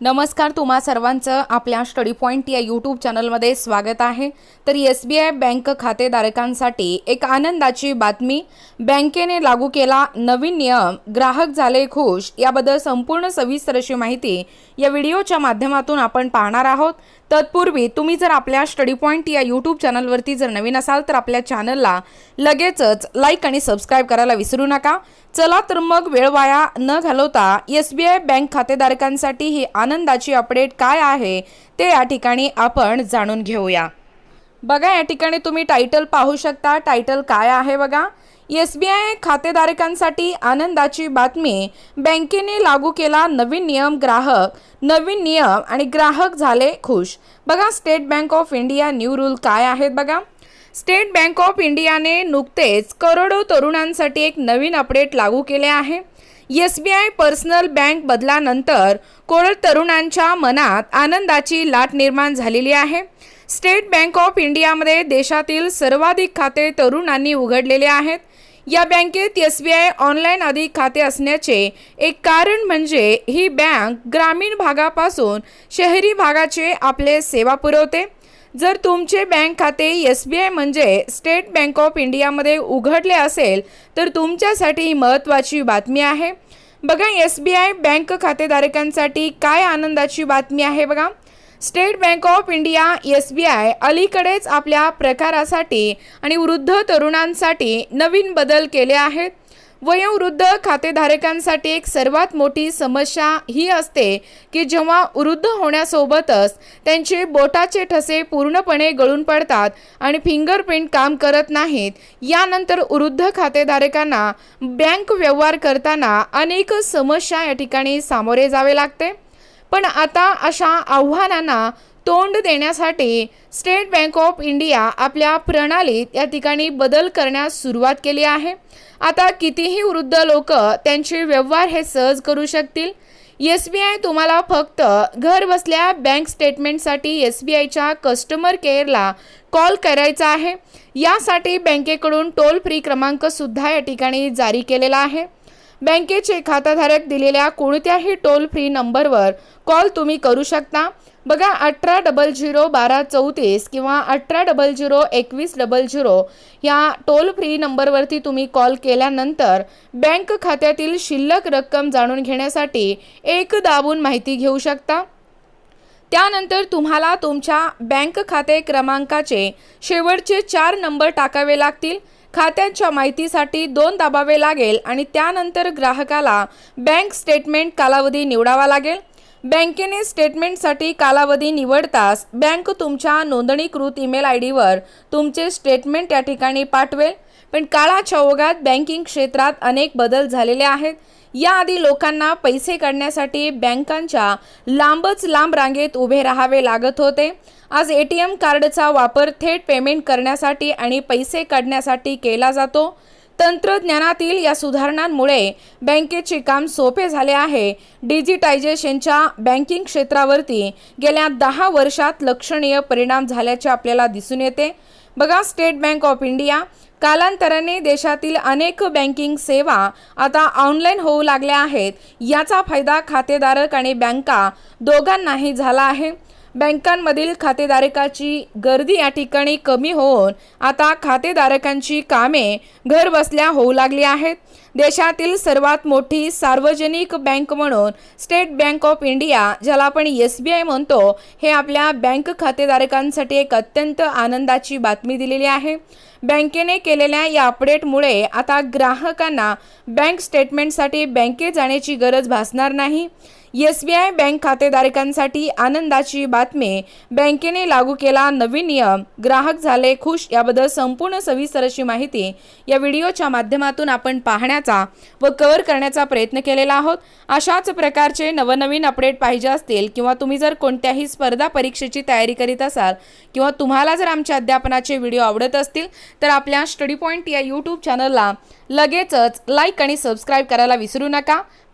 नमस्कार तुम्हा सर्वांचं आपल्या स्टडी पॉईंट या यूट्यूब चॅनलमध्ये स्वागत आहे. तर एस बी आय बँक खातेधारकांसाठी एक आनंदाची बातमी. बँकेने लागू केला नवीन नियम. ग्राहक झाले खुश. याबद्दल संपूर्ण सविस्तर अशी माहिती या व्हिडिओच्या माध्यमातून आपण पाहणार आहोत. तत्पूर्वी तुम्ही जर आपल्या स्टडी पॉईंट या यूट्यूब चॅनलवरती जर नवीन असाल तर आपल्या चॅनलला लगेचच लाईक आणि सबस्क्राईब करायला विसरू नका. चला तर मग वेळ वाया न घालवता एस बी आय बँक खातेधारकांसाठी ही आनंदाची अपडेट काय आहे ते या ठिकाणी आपण जाणून घेऊया. बघा या ठिकाणी तुम्ही टायटल पाहू शकता. टायटल काय आहे बघा? एस बी आय खातेधारकांसाठी आनंदाची बातमी. बँकेने लागू केला नवीन नियम ग्राहक. नवीन नियम आणि ग्राहक झाले खुश. बघा State Bank of India new rule काय आहेत बघा? स्टेट बँक ऑफ इंडियाने नुकतेच करोडो तरुणांसाठी एक नवीन अपडेट लागू केले आहे. S B I personal bank बदलानंतर कोळ तरुणांच्या मनात आनंदाची लाट निर्माण झालेली आहे. स्टेट बँक ऑफ इंडियामध्ये देशातील सर्वाधिक खाते तरुणांनी उघडलेले आहेत. या बँकेत एस बी आय ऑनलाईन अधिक खाते असण्याचे एक कारण म्हणजे ही बँक ग्रामीण भागापासून शहरी भागाचे आपले सेवा पुरवते. जर तुमचे बँक खाते एस बी आय म्हणजे स्टेट बँक ऑफ इंडियामध्ये उघडले असेल तर तुमच्यासाठी ही महत्त्वाची बातमी आहे. बघा एस बी आय बँक खातेधारकांसाठी काय आनंदाची बातमी आहे बघा. State Bank of India S B I अलीकडेच आपल्या प्रकारासाठी आणि वृद्ध तरुणांसाठी नवीन बदल केले आहेत. वयोवृद्ध खातेधारकांसाठी एक सर्वात मोठी समस्या ही असते की जेव्हा वृद्ध होण्यासोबतच त्यांचे बोटाचे ठसे पूर्णपणे गळून पडतात आणि फिंगरप्रिंट काम करत नाहीत यानंतर वृद्ध खातेधारकांना बँक व्यवहार करताना अनेक समस्या या ठिकाणी सामोरे जावे लागते. पण आता अशा आव्हानांना तोंड देण्यासाठी स्टेट बँक ऑफ इंडिया आपल्या प्रणालीत या ठिकाणी बदल करण्यास सुरुवात केली आहे. आता कितीही वृद्ध लोक त्यांचे व्यवहार हे सहज करू शकतील. एस बी आय तुम्हाला फक्त घर बसल्या बँक स्टेटमेंटसाठी एस बी आयच्या कस्टमर केअरला कॉल करायचा आहे. यासाठी बँकेकडून टोल फ्री क्रमांकसुद्धा या ठिकाणी जारी केलेला आहे. बँकेचे खाताधारक दिलेल्या कोणत्याही टोल फ्री नंबरवर कॉल तुम्ही करू शकता. बघा अठरा डबल झिरो बारा चौतीस किंवा अठरा डबल झिरो एकवीस डबल झिरो या टोल फ्री नंबरवरती तुम्ही कॉल केल्यानंतर बँक खात्यातील शिल्लक रक्कम जाणून घेण्यासाठी एक दाबून माहिती घेऊ शकता. त्यानंतर तुम्हाला तुमच्या बँक खाते क्रमांकाचे शेवटचे चार नंबर टाकावे लागतील. खात्यांच्या माहितीसाठी दोन दाबावे लागेल आणि त्यानंतर ग्राहकाला बँक स्टेटमेंट कालावधी निवडावा लागेल. बँकेने स्टेटमेंटसाठी कालावधी निवडताच बँक तुमच्या नोंदणीकृत ईमेल आय डीवर तुमचे स्टेटमेंट या ठिकाणी पाठवेल. पण काळाच्या ओघात बँकिंग क्षेत्रात अनेक बदल झालेले आहेत. याआधी लोकांना पैसे काढण्यासाठी बँकांच्या लांबच लांब रांगेत उभे राहावे लागत होते. आज ए टी एम कार्डचा वापर थेट पेमेंट करण्यासाठी आणि पैसे काढण्यासाठी केला जातो. तंत्रज्ञानातील या सुधारणांमुळे बँकेचे काम सोपे झाले आहे. डिजिटायझेशनच्या बँकिंग क्षेत्रावरती गेल्या दहा वर्षात लक्षणीय परिणाम झाल्याचे आपल्याला दिसून येते. बघा स्टेट बँक ऑफ इंडिया कालांतराने देशातील अनेक बँकिंग सेवा आता ऑनलाईन होऊ लागल्या आहेत. याचा फायदा खातेधारक आणि बँका दोघांनाही झाला आहे. बँकांमधील खातेधारकाची गर्दी या ठिकाणी कमी होऊन आता खातेधारकांची कामे घरबसल्या होऊ लागली आहेत. देशातील सर्वात मोठी सार्वजनिक बँक म्हणून स्टेट बँक ऑफ इंडिया ज्याला आपण एस बी आय म्हणतो हे आपल्या बँक खातेधारकांसाठी एक अत्यंत आनंदाची बातमी दिलेली आहे. बँकेने केलेल्या या अपडेटमुळे आता ग्राहकांना बँक स्टेटमेंटसाठी बँकेत जाण्याची गरज भासणार नाही. एस बी आय बँक खातेधारकांसाठी आनंदाची बातमी. बँकेने लागू केला नवीन नियम. ग्राहक झाले खुश याबद्दल संपूर्ण सविस्तर अशी माहिती या व्हिडिओच्या माध्यमातून आपण पाहण्याचा व कव्हर करण्याचा प्रयत्न केलेला आहोत. अशाच प्रकारचे नवनवीन अपडेट पाहिजे असतील किंवा तुम्ही जर कोणत्याही स्पर्धा परीक्षेची तयारी करीत असाल किंवा तुम्हाला जर आमच्या अध्यापनाचे व्हिडिओ आवडत असतील तर आपल्या स्टडी पॉईंट या यूट्यूब चॅनलला लगेचच लाईक आणि सबस्क्राईब करायला विसरू नका.